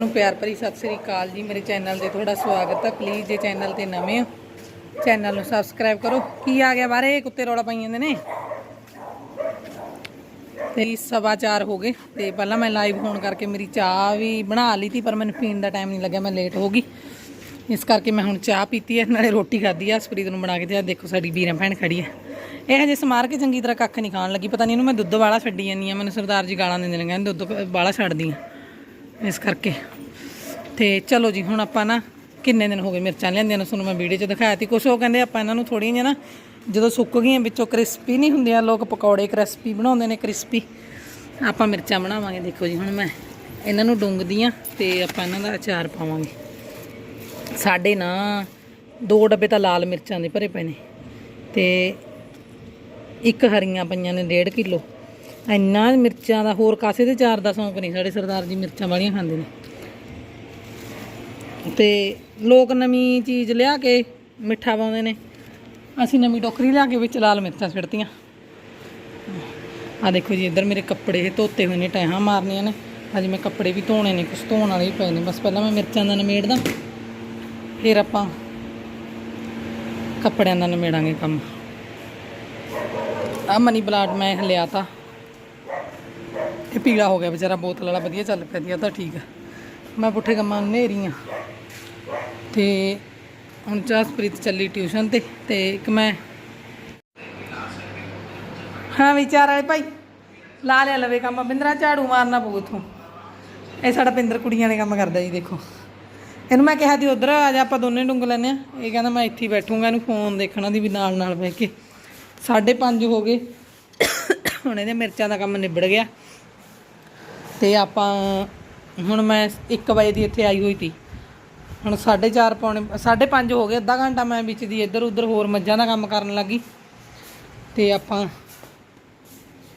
ਨੂੰ ਪਿਆਰ ਭਰੀ ਸਤਿ ਸ੍ਰੀ ਅਕਾਲ ਜੀ। ਮੇਰੇ ਚੈਨਲ ਤੇ ਤੁਹਾਡਾ ਸਵਾਗਤ ਹੈ ਪਲੀਜ਼ ਜੇ ਚੈਨਲ ਤੇ ਨਵੇਂ ਹੋ, ਚੈਨਲ ਨੂੰ ਸਬਸਕ੍ਰਾਈਬ ਕਰੋ। ਕੀ ਆ ਗਿਆ ਬਾਰੇ ਕੁੱਤੇ ਰੌਲਾ ਪਾਈ ਜਾਂਦੇ ਨੇ। ਤੇ ਸਵਾ ਚਾਰ ਹੋ ਗਏ। ਤੇ ਪਹਿਲਾਂ ਮੈਂ ਲਾਈਵ ਹੋਣ ਕਰਕੇ ਮੇਰੀ ਚਾਹ ਵੀ ਬਣਾ ਲਈ ਤੀ ਪਰ ਮੈਨੂੰ ਪੀਣ ਦਾ ਟਾਈਮ ਨਹੀਂ ਲੱਗਿਆ, ਮੈਂ ਲੇਟ ਹੋ ਗਈ। ਇਸ ਕਰਕੇ ਮੈਂ ਹੁਣ ਚਾਹ ਪੀਤੀ ਹੈ, ਨਾਲੇ ਰੋਟੀ ਖਾਧੀ ਆ ਸਪਰੀਤ ਨੂੰ ਬਣਾ ਕੇ ਤੇ ਦੇਖੋ ਸਾਡੀ ਵੀਰਾਂ ਭੈਣ ਖੜੀ ਹੈ ਇਹ ਹਜੇ ਸਮਾਰ ਕੇ ਚੰਗੀ ਤਰ੍ਹਾਂ ਕੱਖ ਨਹੀਂ ਖਾਣ ਲੱਗੀ, ਪਤਾ ਨਹੀਂ ਇਹਨੂੰ ਮੈਂ ਦੁੱਧ ਵਾਲਾ ਛੱਡੀ ਜਾਂਦੀ ਆ, ਮੈਨੂੰ ਸਰਦਾਰ ਜੀ ਗਾਲਾਂ ਦਿੰਦੇ ਨੇ, ਕਹਿੰਦੇ ਦੁੱਧ ਵਾਲਾ ਛੱਡਦੀ ਆ। ਇਸ ਕਰਕੇ। ਤੇ ਚਲੋ ਜੀ, ਹੁਣ ਆਪਾਂ ਨਾ ਕਿੰਨੇ ਦਿਨ ਹੋ ਗਏ ਮਿਰਚਾਂ ਲਿਆਂਦੀਆਂ ਨੇ, ਤੁਹਾਨੂੰ ਮੈਂ ਵੀਡੀਓ 'ਚ ਦਿਖਾਇਆ ਤੀ ਕੁਛ ਉਹ ਕਹਿੰਦੇ ਆਪਾਂ ਇਹਨਾਂ ਨੂੰ ਥੋੜੀਆਂ ਜਿਹੀਆਂ ਨਾ, ਜਦੋਂ ਸੁੱਕ ਗਈਆਂ, ਵਿੱਚੋਂ ਕ੍ਰਿਸਪੀ ਨਹੀਂ ਹੁੰਦੀਆਂ, ਲੋਕ ਪਕੌੜੇ ਕ੍ਰਿਸਪੀ ਬਣਾਉਂਦੇ ਨੇ ਕ੍ਰਿਸਪੀ ਆਪਾਂ ਮਿਰਚਾਂ ਬਣਾਵਾਂਗੇ, ਦੇਖੋ ਜੀ, ਹੁਣ ਮੈਂ ਇਹਨਾਂ ਨੂੰ ਡੁੰਗਦੀ ਆ ਤੇ ਆਪਾਂ ਇਹਨਾਂ ਦਾ ਅਚਾਰ ਪਾਵਾਂਗੇ। ਸਾਡੇ ਨਾ ਦੋ ਡੱਬੇ ਤਾਂ ਲਾਲ ਮਿਰਚਾਂ ਦੇ ਭਰੇ ਪਏ ਨੇ। ਤੇ ਇੱਕ ਹਰੀਆਂ ਪਈਆਂ ਨੇ 1.5 ਕਿਲੋ। ਇੰਨਾ ਮਿਰਚਾਂ ਦਾ ਹੋਰ ਕਾਸੇ ਦੇ ਚਾਰ ਦਾ ਸ਼ੌਂਕ ਨਹੀਂ, ਸਾਡੇ ਸਰਦਾਰ ਜੀ ਮਿਰਚਾਂ ਵਾਲੀਆਂ ਖਾਂਦੇ ਨੇ। ਤੇ ਲੋਕ ਨਵੀਂ ਚੀਜ਼ ਲਿਆ ਕੇ ਮਿੱਠਾ ਪਾਉਂਦੇ ਨੇ। ਅਸੀਂ ਨਵੀਂ ਟੋਕਰੀ ਲਿਆ ਕੇ ਵਿੱਚ ਲਾਲ ਮਿਰਚਾਂ ਛਿੜਤੀਆਂ ਆ ਦੇਖੋ ਜੀ, ਇੱਧਰ ਮੇਰੇ ਕੱਪੜੇ ਇਹ ਧੋਤੇ ਹੋਏ ਨੇ, ਟੈਹਾਂ ਮਾਰਨੀਆਂ ਨੇ। ਅੱਜ ਮੈਂ ਕੱਪੜੇ ਵੀ ਧੋਣੇ ਨੇ ਕੁਝ ਧੋਣ ਵਾਲੇ ਵੀ ਪਏ ਨੇ। ਬਸ ਪਹਿਲਾਂ ਮੈਂ ਮਿਰਚਾਂ ਦਾ ਨਿਮੇੜਦਾ, ਫਿਰ ਆਪਾਂ ਕੱਪੜਿਆਂ ਦਾ ਨਿਮੇੜਾਂਗੇ ਕੰਮ। ਆ ਮਨੀ ਪਲਾਂਟ ਮੈਂ ਲਿਆ ਤਾ। ਇਹ ਪੀਲਾ ਹੋ ਗਿਆ ਵਿਚਾਰਾ, ਬੋਤਲ ਵਾਲਾ ਵਧੀਆ ਚੱਲ ਪਿਆ ਦੀ ਤਾਂ ਠੀਕ ਆ। ਮੈਂ ਪੁੱਠੇ ਕੰਮਾਂ ਨੂੰ ਨੇਰੀ ਆ। ਤੇ ਹੁਣ ਚਾਸਪ੍ਰੀਤ ਚੱਲੀ ਟਿਊਸ਼ਨ ਤੇ ਤੇ ਇੱਕ ਮੈਂ ਹਾਂ ਵਿਚਾਰ ਵਾਲੇ ਭਾਈ, ਲਾ ਲਿਆ ਲਵੇ ਕੰਮ। ਬਿੰਦਰਾ ਝਾੜੂ ਮਾਰਨਾ ਪਊ ਇਥੋਂ। ਇਹ ਸਾਡਾ ਪਿੰਦਰ ਕੁੜੀਆਂ ਦੇ ਕੰਮ ਕਰਦਾ ਜੀ, ਦੇਖੋ। ਇਹਨੂੰ ਮੈਂ ਕਿਹਾ ਦੀ ਉਧਰ ਆ ਜਾ, ਆਪਾਂ ਦੋਨੇ ਡੁੰਗ ਲੈਨੇ ਆ। ਇਹ ਕਹਿੰਦਾ, ਮੈਂ ਇੱਥੇ ਹੀ ਬੈਠੂੰਗਾ, ਇਹਨੂੰ ਫੋਨ ਦੇਖਣਾ ਦੀ ਵੀ ਨਾਲ ਨਾਲ ਬਹਿ ਕੇ। 5:30 ਹੋ ਗਏ। ਹੁਣ ਇਹਦੇ ਮਿਰਚਾਂ ਦਾ ਕੰਮ ਨਿਬੜ ਗਿਆ। ਤੇ ਆਪਾਂ, ਹੁਣ ਮੈਂ 1 ਵਜੇ ਦੀ ਇੱਥੇ ਆਈ ਹੋਈ ਤੀ ਹੁਣ 4:30 ਪੌਣੇ 5:30 ਹੋ ਗਏ, ਅੱਧਾ ਘੰਟਾ ਮੈਂ ਵਿੱਚ ਦੀ ਇੱਧਰ ਉੱਧਰ ਹੋਰ ਮੱਝਾਂ ਦਾ ਕੰਮ ਕਰਨ ਲੱਗੀ। ਤੇ ਆਪਾਂ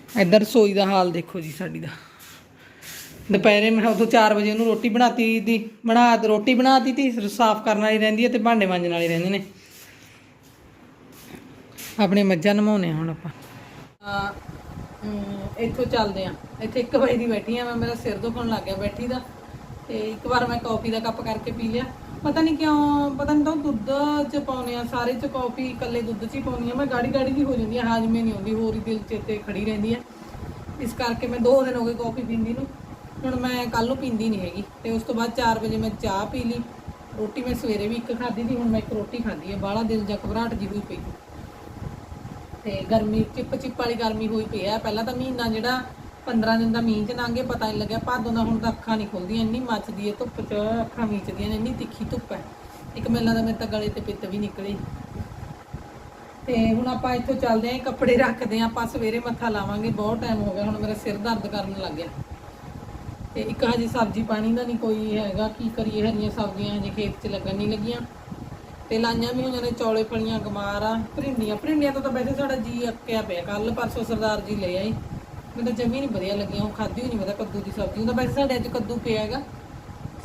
ਇੱਧਰ ਰਸੋਈ ਦਾ ਹਾਲ ਦੇਖੋ ਜੀ ਸਾਡੀ ਦਾ। ਦੁਪਹਿਰੇ ਮੈਂ ਉਦੋਂ 4 ਵਜੇ ਉਹਨੂੰ ਰੋਟੀ ਬਣਾਤੀ ਦੀ, ਬਣਾ, ਰੋਟੀ ਬਣਾਤੀ ਤੀ ਸਾਫ਼ ਕਰਨ ਵਾਲੀ ਰਹਿੰਦੀ ਹੈ ਤੇ ਭਾਂਡੇ ਮਾਂਜਣ ਵਾਲੇ ਰਹਿੰਦੇ ਨੇ। ਆਪਣੇ ਮੱਝਾਂ ਨਮਾਉਣੇ ਹੁਣ ਆਪਾਂ। ਇੱਥੋਂ ਚੱਲਦੇ ਆ। ਇੱਥੇ 1 ਵਜੇ ਦੀ ਬੈਠੀ ਆ ਮੈਂ, ਮੇਰਾ ਸਿਰ ਦੁਖਣ ਲੱਗ ਗਿਆ ਬੈਠੀ ਦਾ ਤੇ ਇੱਕ ਵਾਰ ਮੈਂ ਕਾਫੀ ਦਾ ਕੱਪ ਕਰਕੇ ਪੀ ਲਿਆ। ਪਤਾ ਨਹੀਂ ਕਿਉਂ, ਪਤਾ ਨਹੀਂ ਤਾਂ ਦੁੱਧ ਚ ਪਾਉਨੇ ਆ, ਸਾਰੇ ਚ ਕਾਫੀ, ਇਕੱਲੇ ਦੁੱਧ ਚ ਹੀ ਪਾਉਣੀ ਆ। ਮੈਂ ਗਾੜੀ ਗਾੜੀ ਦੀ ਹੋ ਜਾਂਦੀ ਆ, ਹਾਜ਼ਮੇ ਨਹੀਂ ਆਉਂਦੀ, ਹੋਰ ਹੀ ਦਿਲ ਚੇਤੇ ਤੇ ਖੜੀ ਰਹਿੰਦੀ ਆ। ਇਸ ਕਰਕੇ ਮੈਂ 2 ਦਿਨ ਹੋ ਗਏ ਕਾਫੀ ਪੀਂਦੀ ਨੂੰ। ਹੁਣ ਮੈਂ ਕੱਲ ਨੂੰ ਪੀਂਦੀ ਨਹੀਂ ਹੈਗੀ। ਤੇ ਉਸ ਤੋਂ ਬਾਅਦ 4 ਵਜੇ ਮੈਂ ਚਾਹ ਪੀ ਲਈ। ਰੋਟੀ ਮੈਂ ਸਵੇਰੇ ਵੀ ਇੱਕ ਖਾਧੀ ਸੀ, ਹੁਣ ਮੈਂ ਇੱਕ ਰੋਟੀ ਖਾਧੀ ਹੈ ਬਾਹਲਾ ਦਿਲ ਜਾਂ ਘਬਰਾਹਟ ਜਿਹੀ ਹੋਈ ਪਈ। ਤੇ ਗਰਮੀ ਚਿਪ ਚਿਪ ਵਾਲੀ ਗਰਮੀ ਹੋਈ ਪਈ ਆ ਪਹਿਲਾਂ ਤਾਂ ਮਹੀਨਾ ਜਿਹੜਾ 15 ਦਿਨ ਦਾ ਮੀਂਹ ਚ ਲੰਘੇ ਪਤਾ ਨਹੀਂ ਲੱਗਿਆ। ਭਾਦੋਂ ਦਾ ਹੁਣ ਤਾਂ ਅੱਖਾਂ ਨਹੀਂ ਖੁੱਲਦੀਆਂ, ਇੰਨੀ ਮੱਚਦੀ ਹੈ, ਧੁੱਪ ਚ ਅੱਖਾਂ ਮੀਚਦੀਆਂ ਨੇ, ਇੰਨੀ ਤਿੱਖੀ ਧੁੱਪ ਹੈ। ਇੱਕ ਮੇਲਾ ਦਾ ਮੇਰੇ ਤਾਂ ਗਲੇ ਤੇ ਪਿੱਤ ਵੀ ਨਿਕਲੀ। ਤੇ ਹੁਣ ਆਪਾਂ ਇੱਥੋਂ ਚੱਲਦੇ ਆਂ ਕੱਪੜੇ ਰੱਖਦੇ ਆਂ ਆਪਾਂ ਸਵੇਰੇ ਮੱਥਾ ਲਾਵਾਂਗੇ। ਬਹੁਤ ਟਾਈਮ ਹੋ ਗਿਆ, ਹੁਣ ਮੇਰਾ ਸਿਰ ਦਰਦ ਕਰਨ ਲੱਗ ਗਿਆ। ਤੇ ਇੱਕ ਹਜੇ ਸਬਜ਼ੀ ਪਾਣੀ ਦਾ ਨਹੀਂ ਕੋਈ ਹੈਗਾ, ਕੀ ਕਰੀਏ, ਹਰੀਆਂ ਸਬਜ਼ੀਆਂ ਹਜੇ ਖੇਤ 'ਚ ਲੱਗਣ ਨਹੀਂ ਲੱਗੀਆਂ। ਤੇ ਲਾਈਆਂ ਵੀ ਹੋਈਆਂ ਨੇ, ਚੌਲੇ ਪਲੀਆਂ ਗਮਾਰ ਆ ਭਰਿੰਡੀਆਂ ਭਰਿੰਡੀਆਂ ਤੋਂ ਤਾਂ ਵੈਸੇ ਸਾਡਾ ਜੀ ਅੱਕਿਆ ਪਿਆ। ਕੱਲ ਪਰਸੋਂ ਸਰਦਾਰ ਜੀ ਲੈ ਆਏ। ਮੈਨੂੰ ਤਾਂ ਜਮੀ ਨਹੀਂ ਵਧੀਆ ਲੱਗੀਆਂ, ਉਹ ਖਾਧੀ ਹੋਈ ਨਹੀਂ ਪਤਾ ਕੱਦੂ ਦੀ ਸਬਜ਼ੀ। ਉਹਦਾ ਵੈਸੇ ਸਾਡੇ ਅੱਜ ਕੱਦੂ ਪਿਆ ਹੈਗਾ।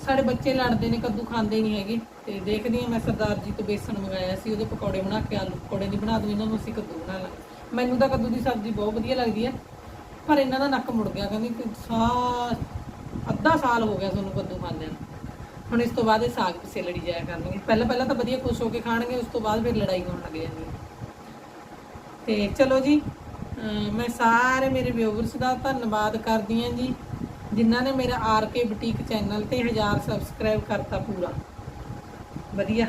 ਸਾਡੇ ਬੱਚੇ ਲੜਦੇ ਨੇ, ਕੱਦੂ ਖਾਂਦੇ ਨਹੀਂ ਹੈਗੇ। ਤੇ ਦੇਖਦੀ ਹਾਂ ਮੈਂ ਸਰਦਾਰ ਜੀ ਤੋਂ ਬੇਸਣ ਮੰਗਾਇਆ ਸੀ, ਉਹਦੇ ਪਕੌੜੇ ਬਣਾ ਕੇ ਆਲੂ ਪਕੌੜੇ ਨਹੀਂ ਬਣਾ ਦੂੰ ਇਹਨਾਂ ਨੂੰ ਅਸੀਂ ਕੱਦੂ ਬਣਾ ਲਾਂਗੇ। ਮੈਨੂੰ ਤਾਂ ਕੱਦੂ ਦੀ ਸਬਜ਼ੀ ਬਹੁਤ ਵਧੀਆ ਲੱਗਦੀ ਹੈ ਪਰ ਇਹਨਾਂ ਦਾ ਨੱਕ ਮੁੜ ਗਿਆ, ਕਹਿੰਦੀ ਕਿ ਅੱਧਾ ਸਾਲ ਹੋ ਗਿਆ ਤੁਹਾਨੂੰ ਕੱਦੂ ਖਾਂਦਿਆਂ ਨੂੰ। ਹੁਣ ਇਸ ਤੋਂ ਬਾਅਦ ਇਹ ਸਾਗ ਪਿੱਛੇ ਲੜੀ ਜਾਇਆ ਕਰਨਗੇ। ਪਹਿਲਾਂ ਪਹਿਲਾਂ ਤਾਂ ਵਧੀਆ ਖੁਸ਼ ਹੋ ਕੇ ਖਾਣਗੇ, ਉਸ ਤੋਂ ਬਾਅਦ ਫਿਰ ਲੜਾਈ ਹੋਣ ਲੱਗ ਜਾਂਦੀ ਹੈ ਤੇ ਚਲੋ ਜੀ ਮੈਂ ਸਾਰੇ ਮੇਰੇ ਵਿਊਵਰਸ ਦਾ ਧੰਨਵਾਦ ਕਰਦੀ ਹਾਂ ਜੀ, ਜਿਨ੍ਹਾਂ ਨੇ ਮੇਰਾ ਆਰ ਕੇ ਬੁਟੀਕ ਚੈਨਲ ਤੇ 1000 ਸਬਸਕ੍ਰਾਈਬ ਕਰਤਾ ਪੂਰਾ। ਵਧੀਆ।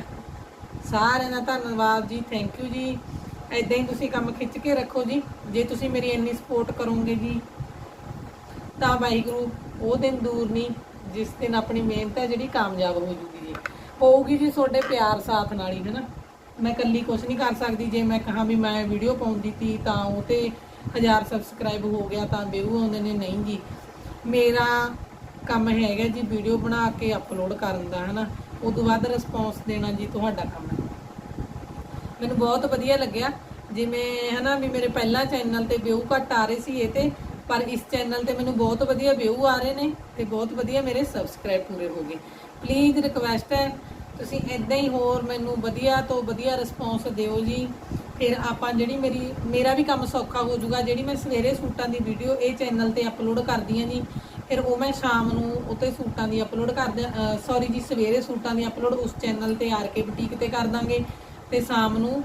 ਸਾਰਿਆਂ ਦਾ ਧੰਨਵਾਦ ਜੀ ਥੈਂਕ ਯੂ ਜੀ। ਐਦਾਂ ਹੀ ਤੁਸੀਂ ਕੰਮ ਖਿੱਚ ਕੇ ਰੱਖੋ ਜੀ। ਜੇ ਤੁਸੀਂ ਮੇਰੀ ਇੰਨੀ ਸਪੋਰਟ ਕਰੋਗੇ ਜੀ, ਤਾਂ ਵਾਹਿਗੁਰੂ, ਉਹ ਦਿਨ ਦੂਰ ਨਹੀਂ ਜਿਸ ਦਿਨ ਆਪਣੀ ਮਿਹਨਤ ਹੈ ਜਿਹੜੀ ਕਾਮਯਾਬ ਹੋ ਜੂਗੀ ਜੀ। ਹੋਊਗੀ ਜੀ ਤੁਹਾਡੇ ਪਿਆਰ ਸਾਥ ਨਾਲ ਹੀ, ਹੈਨਾ? ਮੈਂ ਇਕੱਲੀ ਕੁਝ ਨਹੀਂ ਕਰ ਸਕਦੀ। ਜੇ ਮੈਂ ਕਹਾਂ ਵੀ ਮੈਂ ਵੀਡੀਓ ਪਾਉਂਦੀ ਤੀ, ਤਾਂ ਉਹ ਤੇ 1000 ਸਬਸਕ੍ਰਾਈਬ ਹੋ ਗਿਆ, ਤਾਂ ਵਿਊ ਆਉਂਦੇ ਨੇ, ਨਹੀਂ ਜੀ। ਮੇਰਾ ਕੰਮ ਹੈਗਾ ਜੀ ਵੀਡੀਓ ਬਣਾ ਕੇ ਅਪਲੋਡ ਕਰਨ ਦਾ, ਹਨਾ? ਤੋਂ ਬਾਅਦ ਰਿਸਪੌਂਸ ਦੇਣਾ ਜੀ ਤੁਹਾਡਾ ਕੰਮ ਹੈ। ਮੈਨੂੰ ਬਹੁਤ ਵਧੀਆ ਲੱਗਿਆ। ਜਿਵੇਂ, ਹਨਾ, ਵੀ ਮੇਰੇ ਪਹਿਲਾਂ ਚੈਨਲ ਤੇ ਵਿਊ ਘੱਟ ਆ ਰਹੇ ਸੀ, ਇਹ ਤੇ ਪਰ ਇਸ ਚੈਨਲ ਤੇ ਮੈਨੂੰ ਬਹੁਤ ਵਧੀਆ ਵਿਊ ਆ ਰਹੇ ਨੇ ਤੇ ਬਹੁਤ ਵਧੀਆ ਮੇਰੇ ਸਬਸਕ੍ਰਾਈਬ ਪੂਰੇ ਹੋ ਗਏ। ਪਲੀਜ਼ ਰਿਕਵੈਸਟ ਹੈ, ਤੁਸੀਂ ਇਦਾਂ ਹੀ ਹੋਰ ਮੈਨੂੰ ਵਧੀਆ ਤੋਂ ਵਧੀਆ ਰਿਸਪੌਂਸ ਦਿਓ ਜੀ। ਫਿਰ ਆਪਾਂ ਜਿਹੜੀ ਮੇਰੀ, ਮੇਰਾ ਵੀ ਕੰਮ ਸੌਖਾ ਹੋ ਜਾਊਗਾ, ਜਿਹੜੀ ਮੈਂ ਸਵੇਰੇ ਸੂਟਾਂ ਦੀ ਵੀਡੀਓ ਇਹ ਚੈਨਲ ਤੇ ਅਪਲੋਡ ਕਰਦੀ ਹਾਂ ਜੀ, ਫਿਰ ਉਹ ਮੈਂ ਸ਼ਾਮ ਨੂੰ ਉੱਤੇ ਸੂਟਾਂ ਦੀ ਅਪਲੋਡ ਕਰ ਦਿਆਂ ਸੌਰੀ ਜੀ, ਸਵੇਰੇ ਸੂਟਾਂ ਦੀ ਅਪਲੋਡ ਉਸ ਚੈਨਲ ਤੇ ਆਰ ਕੇ ਬੁਟੀਕ ਤੇ ਕਰ ਦਾਂਗੇ। ਤੇ ਸ਼ਾਮ ਨੂੰ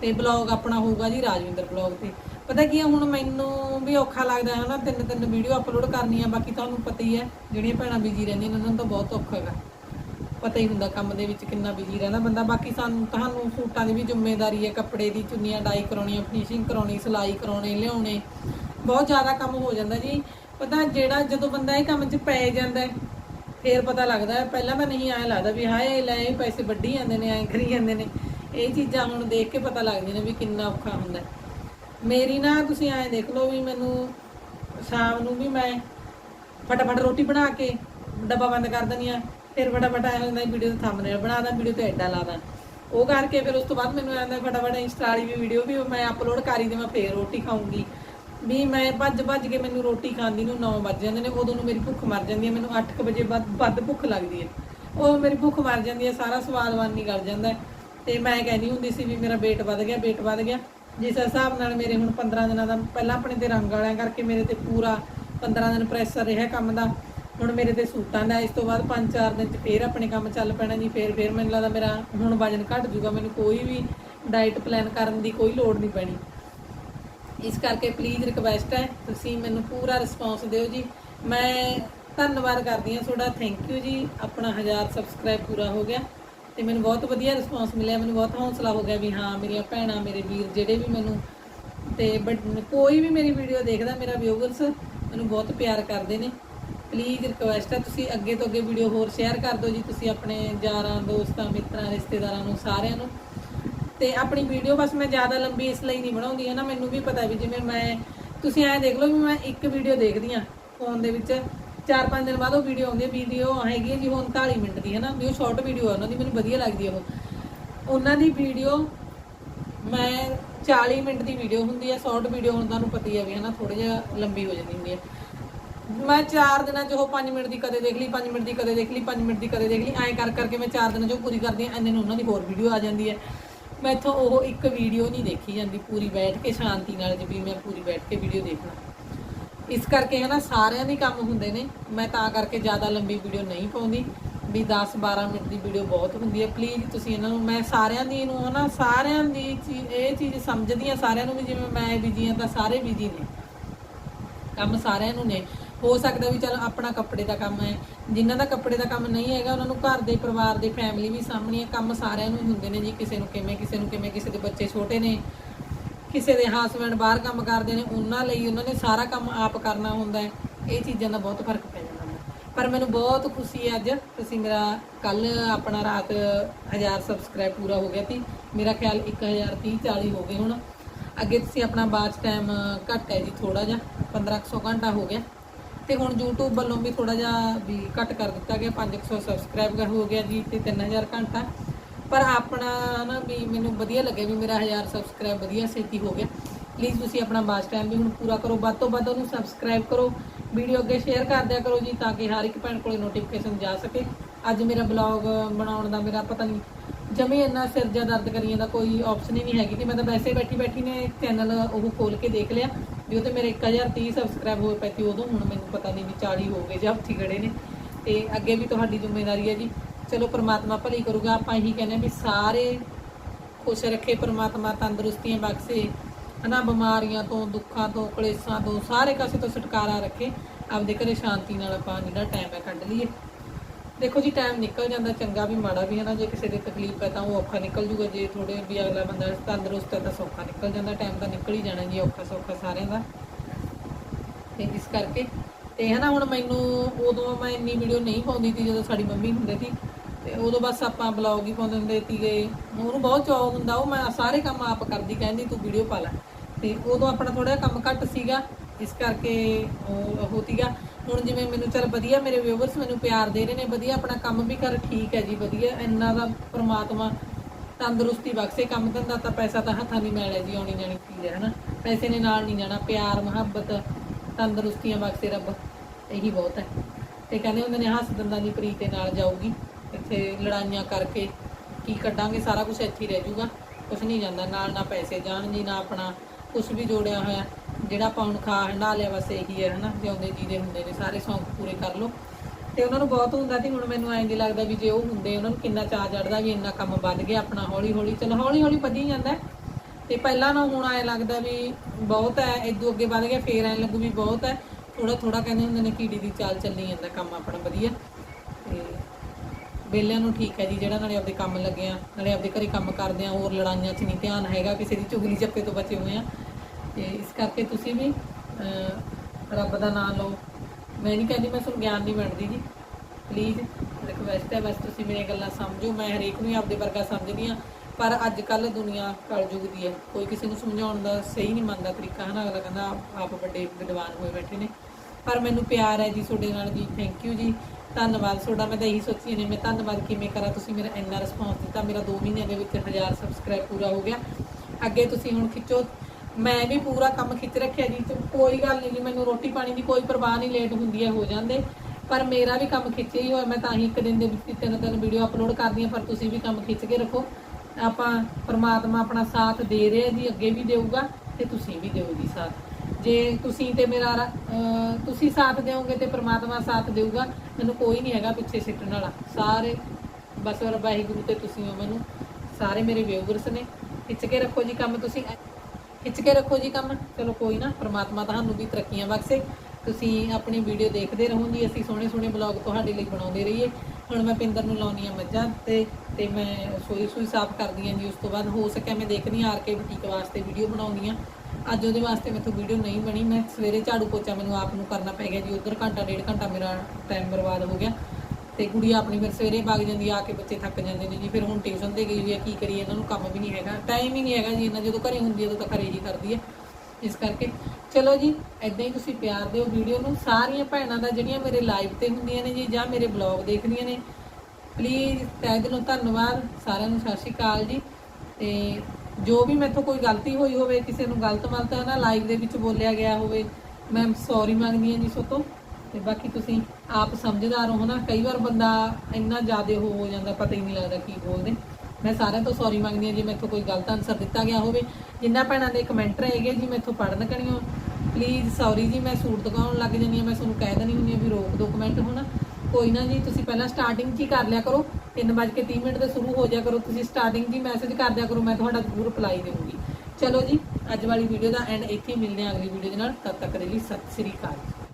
ਤੇ ਬਲੌਗ ਆਪਣਾ ਹੋਊਗਾ ਜੀ ਰਾਜਵਿੰਦਰ ਬਲੌਗ ਤੇ। ਪਤਾ ਕੀ ਆ, ਹੁਣ ਮੈਨੂੰ ਵੀ ਔਖਾ ਲੱਗਦਾ ਹੈ ਨਾ, ਤਿੰਨ ਤਿੰਨ ਵੀਡੀਓ ਅਪਲੋਡ ਕਰਨੀ ਆ ਬਾਕੀ ਤੁਹਾਨੂੰ ਪਤਾ ਹੀ ਹੈ, ਜਿਹੜੀਆਂ ਭੈਣਾਂ ਬਿਜ਼ੀ ਰਹਿੰਦੀਆਂ ਨੇ, ਉਹਨਾਂ ਨੂੰ ਤਾਂ ਬਹੁਤ ਔਖਾ ਹੈਗਾ। ਪਤਾ ਹੀ ਹੁੰਦਾ ਕੰਮ ਦੇ ਵਿੱਚ ਕਿੰਨਾ ਬਿਜ਼ੀ ਰਹਿੰਦਾ ਬੰਦਾ, ਬਾਕੀ ਸਾਨੂੰ, ਤੁਹਾਨੂੰ ਸੂਟਾਂ ਦੀ ਵੀ ਜ਼ਿੰਮੇਵਾਰੀ ਹੈ, ਕੱਪੜੇ ਦੀ ਚੁੰਨੀਆਂ ਡਾਈ ਕਰਾਉਣੀਆਂ ਫਿਨਿਸ਼ਿੰਗ ਕਰਾਉਣੀ, ਸਿਲਾਈ ਕਰਾਉਣੇ, ਲਿਆਉਣੇ, ਬਹੁਤ ਜ਼ਿਆਦਾ ਕੰਮ ਹੋ ਜਾਂਦਾ ਜੀ। ਪਤਾ ਜਿਹੜਾ ਜਦੋਂ ਬੰਦਾ ਇਹ ਕੰਮ 'ਚ ਪੈ ਜਾਂਦਾ ਹੈ, ਫੇਰ ਪਤਾ ਲੱਗਦਾ ਹੈ, ਪਹਿਲਾਂ ਤਾਂ ਨਹੀਂ ਆਇਆ ਲੱਗਦਾ ਵੀ ਹਾਏ, ਲੈ ਇਹ ਪੈਸੇ ਵੱਢੀ ਜਾਂਦੇ ਨੇ, ਐਂ ਕਰੀ ਜਾਂਦੇ ਨੇ। ਇਹ ਚੀਜ਼ਾਂ ਹੁਣ ਦੇਖ ਕੇ ਪਤਾ ਲੱਗਦੀਆਂ ਨੇ ਵੀ ਕਿੰਨਾ ਔਖਾ ਹੁੰਦਾ ਹੈ। ਮੇਰੀ ਨਾ ਤੁਸੀਂ ਐਂ ਦੇਖ ਲਓ ਵੀ ਮੈਨੂੰ ਸ਼ਾਮ ਨੂੰ ਵੀ ਮੈਂ ਫਟਾਫਟ ਰੋਟੀ ਬਣਾ ਕੇ ਡੱਬਾ ਬੰਦ ਕਰ ਦਿੰਦੀ ਆ ਫਿਰ ਫਟਾਫਟ ਐਂ ਹੁੰਦਾ ਵੀਡੀਓ ਦਾ ਥੰਬਨੇਲ ਬਣਾ ਦਾਂ, ਵੀਡੀਓ ਤੇ ਐਡਾ ਲਾ ਦਾਂ। ਉਹ ਕਰਕੇ ਫਿਰ ਉਸ ਤੋਂ ਬਾਅਦ ਮੈਨੂੰ ਆਂਦਾ ਫਟਾਫਟ ਇੰਸਟਾ ਵਾਲੀ ਵੀ ਵੀਡੀਓ ਵੀ ਮੈਂ ਅਪਲੋਡ ਕਰ ਹੀ ਦੇਵਾਂ, ਫੇਰ ਰੋਟੀ ਖਾਊਂਗੀ। ਵੀ ਮੈਂ ਭੱਜ ਭੱਜ ਕੇ ਮੈਨੂੰ ਰੋਟੀ ਖਾਂਦੀ ਨੂੰ 9 ਵੱਜ ਜਾਂਦੇ ਨੇ, ਉਦੋਂ ਨੂੰ ਮੇਰੀ ਭੁੱਖ ਮਰ ਜਾਂਦੀ ਹੈ, ਮੈਨੂੰ 8 ਵਜੇ ਬਾਅਦ ਵੱਧ ਭੁੱਖ ਲੱਗਦੀ ਹੈ। ਉਹ ਮੇਰੀ ਭੁੱਖ ਮਰ ਜਾਂਦੀ ਹੈ, ਸਾਰਾ ਸਵਾਦ ਵਾਨੀ ਕਰ ਜਾਂਦਾ ਹੈ। ਤੇ ਮੈਂ ਕਹਿੰਦੀ ਹੁੰਦੀ ਸੀ ਵੀ ਮੇਰਾ weight ਵੱਧ ਗਿਆ, weight ਵੱਧ ਗਿਆ। ਜਿਸ ਹਿਸਾਬ ਨਾਲ ਮੇਰੇ ਹੁਣ 15 ਦਿਨਾਂ ਦਾ, ਪਹਿਲਾਂ ਆਪਣੇ ਤੇ ਰੰਗ ਵਾਲਿਆਂ ਕਰਕੇ ਮੇਰੇ ਤੇ ਪੂਰਾ 15 ਦਿਨ ਪ੍ਰੈਸ਼ਰ ਰਿਹਾ ਕੰਮ ਦਾ। ਹੁਣ ਮੇਰੇ ਤੇ ਸੂਟਾਂ ਦਾ, ਇਸ ਤੋਂ ਬਾਅਦ 5-4 ਦਿਨ ਚ ਫੇਰ ਆਪਣੇ ਕੰਮ ਚੱਲ ਪੈਣਾ ਜੀ, ਫੇਰ ਫੇਰ ਮੈਨੂੰ ਲੱਗਦਾ ਮੇਰਾ ਹੁਣ ਵਜਨ ਘਟ ਜੂਗਾ ਮੈਨੂੰ ਕੋਈ ਵੀ ਡਾਈਟ ਪਲਾਨ ਕਰਨ ਦੀ ਕੋਈ ਲੋੜ ਨਹੀਂ ਪੈਣੀ। ਇਸ ਕਰਕੇ ਪਲੀਜ਼ ਰਿਕਵੈਸਟ ਹੈ, ਤੁਸੀਂ ਮੈਨੂੰ ਪੂਰਾ ਰਿਸਪੌਂਸ ਦਿਓ ਜੀ। ਮੈਂ ਧੰਨਵਾਦ ਕਰਦੀ ਹਾਂ ਤੁਹਾਡਾ ਥੈਂਕ ਯੂ ਜੀ, ਆਪਣਾ 1000 ਸਬਸਕ੍ਰਾਈਬ ਪੂਰਾ ਹੋ ਗਿਆ। ਤੇ ਮੈਨੂੰ ਬਹੁਤ ਵਧੀਆ ਰਿਸਪੌਂਸ ਮਿਲਿਆ, ਮੈਨੂੰ ਬਹੁਤ ਹੌਸਲਾ ਹੋ ਗਿਆ ਵੀ ਹਾਂ, ਮੇਰੀਆਂ ਭੈਣਾਂ, ਮੇਰੇ ਵੀਰ ਜਿਹੜੇ ਵੀ ਮੈਨੂੰ ਤੇ ਬਟ- ਕੋਈ ਵੀ ਮੇਰੀ ਵੀਡੀਓ ਦੇਖਦਾ, ਮੇਰਾ ਵਿਊਅਰਸ ਮੈਨੂੰ ਬਹੁਤ ਪਿਆਰ ਕਰਦੇ ਨੇ। ਪਲੀਜ਼ ਰਿਕੁਐਸਟ ਹੈ ਤੁਸੀਂ ਅੱਗੇ ਤੋਂ ਅੱਗੇ ਵੀਡੀਓ ਹੋਰ ਸ਼ੇਅਰ ਕਰ ਦਿਓ ਜੀ, ਤੁਸੀਂ ਆਪਣੇ ਯਾਰਾਂ, ਦੋਸਤਾਂ, ਮਿੱਤਰਾਂ, ਰਿਸ਼ਤੇਦਾਰਾਂ ਨੂੰ, ਸਾਰਿਆਂ ਨੂੰ। ਤੇ ਆਪਣੀ ਵੀਡੀਓ ਬਸ ਮੈਂ ਜ਼ਿਆਦਾ ਲੰਬੀ ਇਸ ਲਈ ਨਹੀਂ ਬਣਾਉਂਦੀ ਹੈ ਨਾ ਮੈਨੂੰ ਵੀ ਪਤਾ ਵੀ ਜਿਵੇਂ ਮੈਂ, ਤੁਸੀਂ ਐਂ ਦੇਖ ਲਓ ਵੀ ਮੈਂ ਇੱਕ ਵੀਡੀਓ ਦੇਖਦੀ ਆ ਫੋਨ ਦੇ ਵਿੱਚ। 4-5 ਦਿਨ ਬਾਅਦ ਉਹ ਵੀਡੀਓ ਆਉਂਦੀ ਹੈ ਵੀਡੀਓ ਹੈਗੀ ਹੈ ਜੀ, ਹੁਣ 39 ਮਿੰਟ ਦੀ ਹੈ ਨਾ, ਵੀ ਉਹ ਸ਼ਾਰਟ ਵੀਡੀਓ ਹੈ ਉਹਨਾਂ ਦੀ, ਮੈਨੂੰ ਵਧੀਆ ਲੱਗਦੀ ਹੈ ਉਹ। ਉਹਨਾਂ ਦੀ ਵੀਡੀਓ ਮੈਂ 40 ਮਿੰਟ ਦੀ ਵੀਡੀਓ ਹੁੰਦੀ ਹੈ ਸ਼ਾਰਟ ਵੀਡੀਓ ਹੁਣ ਤੁਹਾਨੂੰ ਪਤਾ ਹੀ ਹੈ ਵੀ ਹੈ ਨਾ ਥੋੜਾ ਜਿਹਾ ਲੰਬੀ ਹੋ ਜਾਂਦੀ ਹੁੰਦੀ ਹੈ ਮੈਂ 4 ਦਿਨਾਂ 'ਚ ਉਹ 5 ਮਿੰਟ ਦੀ ਕਦੇ ਦੇਖ ਲਈ 5 ਮਿੰਟ ਦੀ ਕਦੇ ਦੇਖ ਲਈ 5 ਮਿੰਟ ਦੀ ਕਦੇ ਦੇਖ ਲਈ, ਐਂ ਕਰ ਕਰਕੇ ਮੈਂ 4 ਦਿਨਾਂ 'ਚ ਉਹ ਪੂਰੀ ਕਰਦੀ ਹਾਂ ਇੰਨੇ ਨੂੰ ਉਹਨਾਂ ਦੀ ਹੋਰ ਵੀਡੀਓ ਆ ਜਾਂਦੀ ਹੈ ਮੈਥੋਂ ਉਹ ਇੱਕ ਵੀਡੀਓ ਨਹੀਂ ਦੇਖੀ ਜਾਂਦੀ, ਪੂਰੀ ਬੈਠ ਕੇ ਸ਼ਾਂਤੀ ਨਾਲ ਜੇ ਵੀ ਮੈਂ ਪੂਰੀ ਬੈਠ ਕੇ ਵੀਡੀਓ ਦੇਖਣਾ। ਇਸ ਕਰਕੇ ਹੈ ਨਾ ਸਾਰਿਆਂ ਦੇ ਕੰਮ ਹੁੰਦੇ ਨੇ। ਮੈਂ ਤਾਂ ਕਰਕੇ ਜ਼ਿਆਦਾ ਲੰਬੀ ਵੀਡੀਓ ਨਹੀਂ ਪਾਉਂਦੀ। ਵੀ 10 12 ਮਿੰਟ ਦੀ ਵੀਡੀਓ ਬਹੁਤ ਹੁੰਦੀ ਹੈ। ਪਲੀਜ਼ ਤੁਸੀਂ ਇਹਨਾਂ ਨੂੰ, ਮੈਂ ਸਾਰਿਆਂ ਦੀ ਨੂੰ ਹਨਾ ਸਾਰਿਆਂ ਦੀ ਚੀਜ਼ ਇਹ ਚੀਜ਼ ਸਮਝਦੀ ਹਾਂ ਸਾਰਿਆਂ ਨੂੰ ਵੀ ਜਿਵੇਂ ਮੈਂ ਬਿਜ਼ੀ ਹਾਂ ਤਾਂ ਸਾਰੇ ਬਿਜ਼ੀ ਨੇ। ਕੰਮ ਸਾਰਿਆਂ ਨੂੰ ਨੇ। ਹੋ ਸਕਦਾ ਵੀ ਚਲ ਆਪਣਾ ਕੱਪੜੇ ਦਾ ਕੰਮ ਹੈ। ਜਿਨ੍ਹਾਂ ਦਾ ਕੱਪੜੇ ਦਾ ਕੰਮ ਨਹੀਂ ਹੈਗਾ, ਉਹਨਾਂ ਨੂੰ ਘਰ ਦੇ ਪਰਿਵਾਰ ਦੇ ਫੈਮਿਲੀ ਵੀ ਸਾਹਮਣੇ ਹੈ ਕੰਮ ਸਾਰਿਆਂ ਨੂੰ ਹੀ ਹੁੰਦੇ ਨੇ ਜੀ। ਕਿਸੇ ਨੂੰ ਕਿਵੇਂ, ਕਿਸੇ ਨੂੰ ਕਿਵੇਂ, ਕਿਸੇ ਦੇ ਬੱਚੇ ਛੋਟੇ ਨੇ। ਕਿਸੇ ਦੇ ਹਸਬੰਡ ਬਾਹਰ ਕੰਮ ਕਰਦੇ ਨੇ, ਉਹਨਾਂ ਲਈ ਉਹਨਾਂ ਨੇ ਸਾਰਾ ਕੰਮ ਆਪ ਕਰਨਾ ਹੁੰਦਾ ਹੈ। ਇਹ ਚੀਜ਼ਾਂ ਦਾ ਬਹੁਤ ਫ਼ਰਕ ਪੈ ਜਾਂਦਾ ਹੈ। ਪਰ ਮੈਨੂੰ ਬਹੁਤ ਖੁਸ਼ੀ ਹੈ ਅੱਜ, ਤੁਸੀਂ ਮੇਰਾ ਕੱਲ ਆਪਣਾ ਰਾਤ 1000 ਸਬਸਕ੍ਰਾਈਬ ਪੂਰਾ ਹੋ ਗਿਆ ਸੀ। ਮੇਰਾ ਖਿਆਲ 1030 40 ਹੋ ਗਏ ਹੁਣ। ਅੱਗੇ ਤੁਸੀਂ ਆਪਣਾ ਬਾਅਦ ਟਾਈਮ ਘੱਟ ਹੈ ਜੀ ਥੋੜਾ ਜਿਹਾ 1500 ਘੰਟਾ ਹੋ ਗਿਆ। ਤੇ ਹੁਣ YouTube ਵੱਲੋਂ ਵੀ ਥੋੜਾ ਜਿਹਾ ਵੀ ਘੱਟ ਕਰ ਦਿੱਤਾ ਗਿਆ 500 ਸਬਸਕ੍ਰਾਈਬ ਹੋ ਗਿਆ ਜੀ, ਤੇ 3000 ਘੰਟਾ। ਪਰ ਆਪਣਾ ਨਾ ਵੀ ਮੈਨੂੰ ਵਧੀਆ ਲੱਗਿਆ ਵੀ ਮੇਰਾ 1000 ਸਬਸਕ੍ਰਾਈਬ ਵਧੀਆ ਛੇਤੀ ਹੋ ਗਿਆ। ਪਲੀਜ਼ ਤੁਸੀਂ ਆਪਣਾ ਬਾਸ ਟਾਈਮ ਵੀ ਹੁਣ ਪੂਰਾ ਕਰੋ। ਵੱਧ ਤੋਂ ਵੱਧ ਉਹਨੂੰ ਸਬਸਕ੍ਰਾਈਬ ਕਰੋ। ਵੀਡੀਓ ਅੱਗੇ ਸ਼ੇਅਰ ਕਰ ਦਿਆ ਕਰੋ ਜੀ ਤਾਂ ਕਿ ਹਰ ਇੱਕ ਭੈਣ ਕੋਲੇ ਨੋਟੀਫਿਕੇਸ਼ਨ ਜਾ ਸਕੇ। ਅੱਜ ਮੇਰਾ ਬਲੌਗ ਬਣਾਉਣ ਦਾ ਮੇਰਾ ਪਤਾ ਨਹੀਂ, ਜਮੇ ਇੰਨਾ ਸਿਰ ਜਿਹਾ ਦਰਦ ਕਰੀ ਜਾਂਦਾ ਕੋਈ ਆਪਸ਼ਨ ਹੀ ਨਹੀਂ ਹੈਗੀ ਤੇ ਮੈਂ ਤਾਂ ਵੈਸੇ ਬੈਠੀ ਬੈਠੀ ਨੇ ਚੈਨਲ ਉਹ ਖੋਲ ਕੇ ਦੇਖ ਲਿਆ ਵੀ ਉਹ ਤੇ ਮੇਰੇ 1030 ਸਬਸਕ੍ਰਾਈਬ ਹੋਏ ਪਏ ਤੇ ਉਦੋਂ ਹੁਣ ਮੈਨੂੰ ਪਤਾ ਨਹੀਂ ਵੀ 40 ਹੋ ਗਏ ਜਾਂ ਹੱਥੀ ਗੜੇ ਨੇ। ਤੇ ਅੱਗੇ ਵੀ ਤੁਹਾਡੀ ਜ਼ਿੰਮੇਵਾਰੀ ਹੈ ਜੀ। ਚਲੋ ਪ੍ਰਮਾਤਮਾ ਭਲੀ ਕਰੂਗਾ, ਆਪਾਂ ਇਹੀ ਕਹਿੰਦੇ ਹਾਂ ਵੀ ਸਾਰੇ ਖੁਸ਼ ਰੱਖੇ, ਪ੍ਰਮਾਤਮਾ ਤੰਦਰੁਸਤੀਆਂ ਬਖਸ਼ੇ, ਹਨਾ, ਬਿਮਾਰੀਆਂ ਤੋਂ, ਦੁੱਖਾਂ ਤੋਂ, ਕਲੇਸ਼ਾਂ ਤੋਂ, ਸਾਰੇ ਕਾਸੇ ਤੋਂ ਛੁਟਕਾਰਾ ਰੱਖੇ, ਆਪਦੇ ਘਰੇ ਸ਼ਾਂਤੀ ਨਾਲ ਆਪਾਂ ਜਿਹੜਾ ਟਾਈਮ ਹੈ ਕੱਢ ਲਈਏ। ਦੇਖੋ ਜੀ ਟਾਈਮ ਨਿਕਲ ਜਾਂਦਾ, ਚੰਗਾ ਵੀ ਮਾੜਾ ਵੀ ਹੈ ਨਾ, ਜੇ ਕਿਸੇ ਦੀ ਤਕਲੀਫ ਹੈ ਤਾਂ ਉਹ ਔਖਾ ਨਿਕਲ ਜੂਗਾ, ਜੇ ਥੋੜੇ ਵੀ ਅਗਲਾ ਬੰਦਾ ਤੰਦਰੁਸਤ ਹੈ ਤਾਂ ਸੌਖਾ ਨਿਕਲ ਜਾਂਦਾ ਟਾਈਮ ਤਾਂ ਨਿਕਲ ਹੀ ਜਾਣਾ ਜੀ, ਔਖਾ ਸੌਖਾ ਸਾਰਿਆਂ ਦਾ। ਤੇ ਇਸ ਕਰਕੇ, ਤੇ ਨਾ ਹੁਣ ਮੈਨੂੰ ਉਦੋਂ ਮੈਂ ਇੰਨੀ ਵੀਡੀਓ ਨਹੀਂ ਪਾਉਂਦੀ ਸੀ ਜਦੋਂ ਸਾਡੀ ਮੰਮੀ ਹੁੰਦੇ ਸੀ ਤੇ ਉਦੋਂ ਬਸ ਆਪਾਂ ਬਲੌਗ ਹੀ ਪਾਉਂਦੇ ਹੁੰਦੇ ਸੀਗੇ ਉਹਨੂੰ ਬਹੁਤ ਚਾਅ ਹੁੰਦਾ, ਉਹ ਮੈਂ ਸਾਰੇ ਕੰਮ ਆਪ ਕਰਦੀ, ਕਹਿੰਦੀ ਤੂੰ ਵੀਡੀਓ ਪਾ ਲੈ। ਤੇ ਉਦੋਂ ਆਪਣਾ ਥੋੜਾ ਜਿਹਾ ਕੰਮ ਘੱਟ ਸੀਗਾ, ਇਸ ਕਰਕੇ ਉਹ ਉਹ ਸੀਗਾ। ਹੁਣ ਜਿਵੇਂ ਮੈਨੂੰ ਚੱਲ ਵਧੀਆ, ਮੇਰੇ ਵਿਊਵਰਸ ਮੈਨੂੰ ਪਿਆਰ ਦੇ ਰਹੇ ਨੇ, ਵਧੀਆ ਆਪਣਾ ਕੰਮ ਵੀ ਕਰ, ਠੀਕ ਹੈ ਜੀ, ਵਧੀਆ। ਇੰਨਾ ਦਾ ਪ੍ਰਮਾਤਮਾ ਤੰਦਰੁਸਤੀ ਬਖਸ਼ੇ, ਕੰਮ ਧੰਦਾ ਤਾਂ ਪੈਸਾ ਤਾਂ ਹੱਥਾਂ ਦੀ ਮੈਲ ਹੈ ਜੀ, ਆਉਣੀ ਜਾਣੀ ਚੀਜ਼ ਹੈ, ਹਨਾ। ਪੈਸੇ ਨੇ ਨਾਲ ਨਹੀਂ ਜਾਣਾ, ਪਿਆਰ, ਮੁਹੱਬਤ, ਤੰਦਰੁਸਤੀਆਂ ਬਖਸ਼ੇ ਰੱਬ, ਇਹੀ ਬਹੁਤ ਹੈ। ਤੇ ਕਹਿੰਦੇ ਹੁੰਦੇ ਨੇ, ਹੱਸ ਦੰਦਾਂ ਦੀ ਪ੍ਰੀਤ ਦੇ ਨਾਲ ਜਾਊਗੀ। ਇੱਥੇ ਲੜਾਈਆਂ ਕਰਕੇ ਕੀ ਕੱਢਾਂਗੇ, ਸਾਰਾ ਕੁਝ ਇੱਥੇ ਹੀ ਰਹਿ ਜਾਊਗਾ। ਕੁਝ ਨਹੀਂ ਜਾਂਦਾ ਨਾਲ ਨਾ ਪੈਸੇ ਜਾਣ ਜੀ, ਨਾ ਆਪਣਾ ਕੁਝ ਵੀ ਜੋੜਿਆ ਹੋਇਆ। ਜਿਹੜਾ ਆਪਾਂ ਹੁਣ ਖਾ ਹੰਡਾ ਲਿਆ, ਬਸ ਇਹੀ ਹੈ, ਹਨਾ। ਜਿਉਂਦੇ ਜੀਦੇ ਹੁੰਦੇ ਨੇ, ਸਾਰੇ ਸ਼ੌਂਕ ਪੂਰੇ ਕਰ ਲਓ। ਤੇ ਉਹਨਾਂ ਨੂੰ ਬਹੁਤ ਹੁੰਦਾ ਸੀ, ਹੁਣ ਮੈਨੂੰ ਐਂ ਨਹੀਂ ਲੱਗਦਾ ਵੀ ਜੇ ਉਹ ਹੁੰਦੇ, ਉਹਨਾਂ ਨੂੰ ਕਿੰਨਾ ਚਾਹ ਚੜਦਾ ਵੀ ਇੰਨਾ ਕੰਮ ਵੱਧ ਗਿਆ, ਆਪਣਾ ਹੌਲੀ ਹੌਲੀ ਚਲੋ ਹੌਲੀ ਹੌਲੀ ਵਧੀ ਜਾਂਦਾ। ਹੈ। ਤੇ ਪਹਿਲਾਂ ਨਾ ਹੁਣ ਐਂ ਲੱਗਦਾ ਵੀ ਬਹੁਤ ਹੈ ਇਦੋਂ ਅੱਗੇ ਵੱਧ ਗਿਆ, ਫੇਰ ਐਂ ਲੱਗੂ ਵੀ ਬਹੁਤ ਹੈ ਥੋੜਾ ਥੋੜਾ ਕਹਿੰਦੇ ਹੁੰਦੇ ਨੇ, ਕੀੜੀ ਦੀ ਚਾਲ ਚੱਲੀ ਜਾਂਦਾ, ਕੰਮ ਆਪਣਾ ਵਧੀਆ। ਵੇਲਿਆਂ ਨੂੰ ਠੀਕ ਹੈ ਜੀ, ਜਿਹੜਾ ਨਾਲੇ ਆਪਦੇ ਕੰਮ ਲੱਗੇ ਆ, ਨਾਲੇ ਆਪਦੇ ਘਰੇ ਕੰਮ ਕਰਦੇ ਆ, ਹੋਰ ਲੜਾਈਆਂ 'ਚ ਨਹੀਂ ਧਿਆਨ ਹੈਗਾ, ਕਿਸੇ ਦੀ ਚੁਗਲੀ ਚੱਪੇ ਤੋਂ ਬਚੇ ਹੋਏ ਆ। ਤੇ ਇਸ ਕਰਕੇ ਤੁਸੀਂ ਵੀ ਰੱਬ ਦਾ ਨਾਮ ਲਓ। ਮੈਂ ਨਹੀਂ ਕਹਿੰਦੀ ਮੈਂ ਤੁਹਾਨੂੰ ਗਿਆਨ ਨਹੀਂ ਵੰਡਦੀ ਜੀ। ਪਲੀਜ਼ ਰਿਕਵੈਸਟ ਹੈ, ਬਸ ਤੁਸੀਂ ਮੇਰੀਆਂ ਗੱਲਾਂ ਸਮਝੋ। ਮੈਂ ਹਰੇਕ ਨੂੰ ਹੀ ਆਪਦੇ ਵਰਗਾ ਸਮਝਦੀ ਆ, ਪਰ ਅੱਜ ਕੱਲ ਦੁਨੀਆ ਕਲਯੁਗ ਦੀ ਹੈ। ਕੋਈ ਕਿਸੇ ਨੂੰ ਸਮਝਾਉਣ ਦਾ ਸਹੀ ਨਹੀਂ ਮੰਨਦਾ ਤਰੀਕਾ, ਹਨਾ? ਅਗਲਾ ਕਹਿੰਦਾ ਆਪ ਵੱਡੇ ਵਿਦਵਾਨ ਹੋਏ ਬੈਠੇ ਨੇ। ਪਰ ਮੈਨੂੰ ਪਿਆਰ ਹੈ ਜੀ ਤੁਹਾਡੇ ਨਾਲ ਜੀ। ਥੈਂਕ ਯੂ ਜੀ। ਧੰਨਵਾਦ ਤੁਹਾਡਾ, ਮੈਂ ਤਾਂ ਇਹੀ ਸੋਚੀ ਨੇ ਮੈਂ ਧੰਨਵਾਦ ਕਿਵੇਂ ਕਰਾਂ? ਤੁਸੀਂ ਮੇਰਾ ਇੰਨਾ ਰਿਸਪੌਂਸ ਦਿੱਤਾ, ਮੇਰਾ 2 ਮਹੀਨਿਆਂ ਦੇ ਵਿੱਚ 1000 ਸਬਸਕ੍ਰਾਈਬ ਪੂਰਾ ਹੋ ਗਿਆ। ਅੱਗੇ ਤੁਸੀਂ ਹੁਣ ਖਿੱਚੋ। ਮੈਂ ਵੀ ਪੂਰਾ ਕੰਮ ਖਿੱਚ ਰੱਖਿਆ ਜੀ ਕੋਈ ਗੱਲ ਨਹੀਂ ਜੀ, ਮੈਨੂੰ ਰੋਟੀ ਪਾਣੀ ਦੀ ਕੋਈ ਪਰਵਾਹ ਨਹੀਂ ਲੇਟ ਹੁੰਦੀ ਹੈ, ਹੋ ਜਾਂਦੇ। ਪਰ ਮੇਰਾ ਵੀ ਕੰਮ ਖਿੱਚਿਆ ਹੀ ਹੋਇਆ, ਮੈਂ ਤਾਂ ਹੀ ਇੱਕ ਦਿਨ ਦੇ ਵਿੱਚ ਤਿੰਨ ਤਿੰਨ ਵੀਡੀਓ ਅਪਲੋਡ ਕਰਦੀ ਹਾਂ ਪਰ ਤੁਸੀਂ ਵੀ ਕੰਮ ਖਿੱਚ ਕੇ ਰੱਖੋ। ਆਪਾਂ ਪਰਮਾਤਮਾ ਆਪਣਾ ਸਾਥ ਦੇ ਰਿਹਾ ਜੀ, ਅੱਗੇ ਵੀ ਦੇਊਗਾ ਤੇ ਤੁਸੀਂ ਵੀ ਦਿਓ ਜੀ ਸਾਥ। ਜੇ ਤੁਸੀਂ ਤੇ ਮੇਰਾ ਅਹ ਤੁਸੀਂ ਸਾਥ ਦਿਓਗੇ ਤੇ ਪ੍ਰਮਾਤਮਾ ਸਾਥ ਦੇਊਗਾ, ਮੈਨੂੰ ਕੋਈ ਨਹੀਂ ਹੈਗਾ ਪਿੱਛੇ ਸਿੱਟਣ ਵਾਲਾ। ਸਾਰੇ ਬਸ ਰੱਬ ਵਾਹਿਗੁਰੂ ਤੇ ਤੁਸੀਂ ਹੋ ਮੈਨੂੰ। ਸਾਰੇ ਮੇਰੇ ਵਿਊਵਰਸ ਨੇ। ਖਿੱਚ ਕੇ ਰੱਖੋ ਜੀ ਕੰਮ ਤੁਸੀਂ। ਖਿੱਚ ਕੇ ਰੱਖੋ ਜੀ ਕੰਮ। ਚਲੋ ਕੋਈ ਨਾ, ਪ੍ਰਮਾਤਮਾ ਤੁਹਾਨੂੰ ਵੀ ਤਰੱਕੀਆਂ ਬਖਸ਼ੇ। ਤੁਸੀਂ ਆਪਣੀ ਵੀਡੀਓ ਦੇਖਦੇ ਰਹੋ ਜੀ। ਅਸੀਂ ਸੋਹਣੇ ਸੋਹਣੇ ਬਲੌਗ ਤੁਹਾਡੇ ਲਈ ਬਣਾਉਂਦੇ ਰਹੀਏ। ਹੁਣ ਮੈਂ ਪਿੰਦਰ ਨੂੰ ਲਾਉਣੀ ਆ ਮੱਝਾਂ ਤੇ ਤੇ ਮੈਂ ਸੋਈ ਸੂਈ ਸਾਫ਼ ਕਰਦੀ ਹਾਂ ਜੀ। ਉਸ ਤੋਂ ਬਾਅਦ ਹੋ ਸਕਿਆ ਮੈਂ ਦੇਖਦੀ ਹਾਂ ਆਰ ਕੇ ਬੁਟੀਕ ਵਾਸਤੇ ਵੀਡੀਓ ਬਣਾਉਂਦੀ ਹਾਂ। ਅੱਜ ਉਹਦੇ ਵਾਸਤੇ ਮੈਥੋਂ ਵੀਡੀਓ ਨਹੀਂ ਬਣੀ। ਮੈਂ ਸਵੇਰੇ ਝਾੜੂ ਪੋਚਾ ਮੈਨੂੰ ਆਪ ਨੂੰ ਕਰਨਾ ਪੈ ਗਿਆ ਜੀ। ਉਧਰ ਘੰਟਾ, ਡੇਢ ਘੰਟਾ ਮੇਰਾ ਟਾਈਮ ਬਰਬਾਦ ਹੋ ਗਿਆ। ਤੇ ਕੁੜੀ ਆਪਣੀ ਫਿਰ ਸਵੇਰੇ ਵਗ ਜਾਂਦੀ ਆ ਆ ਕੇ ਬੱਚੇ ਥੱਕ ਜਾਂਦੇ ਨੇ ਜੀ। ਫਿਰ ਹੁਣ ਟਿਊਸ਼ਨ ਤੇ ਗਈ ਹੋਈ ਆ, ਕੀ ਕਰੀਏ? ਇਹਨਾਂ ਨੂੰ ਕੰਮ ਵੀ ਨਹੀਂ ਹੈਗਾ। ਟਾਈਮ ਹੀ ਨਹੀਂ ਹੈਗਾ ਜੀ। ਇਹਨਾਂ ਜਦੋਂ ਘਰੇ ਹੁੰਦੀ ਹੈ ਉਦੋਂ ਤਾਂ ਘਰੇ ਹੀ ਕਰਦੀ ਹੈ ਇਸ ਕਰਕੇ ਚਲੋ ਜੀ ਐਦਾਂ ਹੀ ਤੁਸੀਂ ਪਿਆਰ ਦਿਓ ਵੀਡੀਓ ਨੂੰ। ਸਾਰੀਆਂ ਭੈਣਾਂ ਦਾ ਜਿਹੜੀਆਂ ਮੇਰੇ ਲਾਈਵ ਤੇ ਹੁੰਦੀਆਂ ਨੇ ਜੀ, ਜਾਂ ਮੇਰੇ ਬਲੌਗ ਦੇਖਦੀਆਂ ਨੇ ਪਲੀਜ਼ ਤਹਿ ਦਿਲੋਂ ਧੰਨਵਾਦ। ਸਾਰਿਆਂ ਨੂੰ ਸਤਿ ਸ਼੍ਰੀ ਅਕਾਲ ਜੀ। ਤੇ ਜੋ ਵੀ ਮੈਥੋਂ ਕੋਈ ਗਲਤੀ ਹੋਈ ਹੋਵੇ, ਕਿਸੇ ਨੂੰ ਗਲਤ ਮਲਤ ਹੈ ਨਾ ਲਾਈਵ ਦੇ ਵਿੱਚ ਬੋਲਿਆ ਗਿਆ ਹੋਵੇ, ਮੈਂ ਸੌਰੀ ਮੰਗਦੀ ਹਾਂ ਜੀ ਸੋ ਤੋਂ। ਤੇ ਬਾਕੀ ਤੁਸੀਂ ਆਪ ਸਮਝਦਾਰ ਹੋ ਨਾ, ਕਈ ਵਾਰ ਬੰਦਾ ਇੰਨਾ ਜ਼ਿਆਦਾ ਹੋ ਹੋ ਜਾਂਦਾ, ਪਤਾ ਹੀ ਨਹੀਂ ਲੱਗਦਾ ਕੀ ਬੋਲਦੇ। ਮੈਂ ਸਾਰਿਆਂ ਤੋਂ ਸੌਰੀ ਮੰਗਦੀ ਹਾਂ ਜੇ, ਮੈਥੋਂ ਕੋਈ ਗਲਤ ਆਨਸਰ ਦਿੱਤਾ ਗਿਆ ਹੋਵੇ। ਜਿੰਨਾ ਭੈਣਾਂ ਦੇ ਕਮੈਂਟ ਰਹੇਗੇ ਜੀ, ਮੈਥੋਂ ਪੜਨ ਕਣੀਓ। ਪਲੀਜ਼ ਸੌਰੀ ਜੀ, ਮੈਂ ਸੂਟ ਦਿਖਾਉਣ ਲੱਗ ਜਾਂਦੀ ਹਾਂ, ਮੈਂ ਤੁਹਾਨੂੰ ਕਹਿ ਦਿੰਦੀ ਹੁੰਦੀ ਹਾਂ ਵੀ ਰੋਕ ਦੋ ਕਮੈਂਟ ਹੁਣ। ਕੋਈ ਨਾ ਜੀ, ਤੁਸੀਂ ਪਹਿਲਾਂ ਸਟਾਰਟਿੰਗ 'ਚ ਹੀ ਕਰ ਲਿਆ ਕਰੋ। 3:30 ਮਿੰਟ ਤੇ ਸ਼ੁਰੂ ਹੋ ਜਾ ਕਰੋ। ਤੁਸੀਂ ਸਟਾਰਟਿੰਗ 'ਚ ਹੀ ਮੈਸੇਜ ਕਰ ਦਿਆ ਕਰੋ, ਮੈਂ ਤੁਹਾਡਾ ਜ਼ਰੂਰ ਰਿਪਲਾਈ ਦੇਵਾਂਗੀ। ਚਲੋ ਜੀ, ਅੱਜ ਵਾਲੀ ਵੀਡੀਓ ਦਾ ਐਂਡ ਇੱਥੇ ਹੀ ਮਿਲਦੇ ਹਾਂ ਅਗਲੀ ਵੀਡੀਓ ਦੇ ਨਾਲ। ਤਦ ਤੱਕ ਦੇ ਲਈ ਸਤਿ ਸ੍ਰੀ ਅਕਾਲ।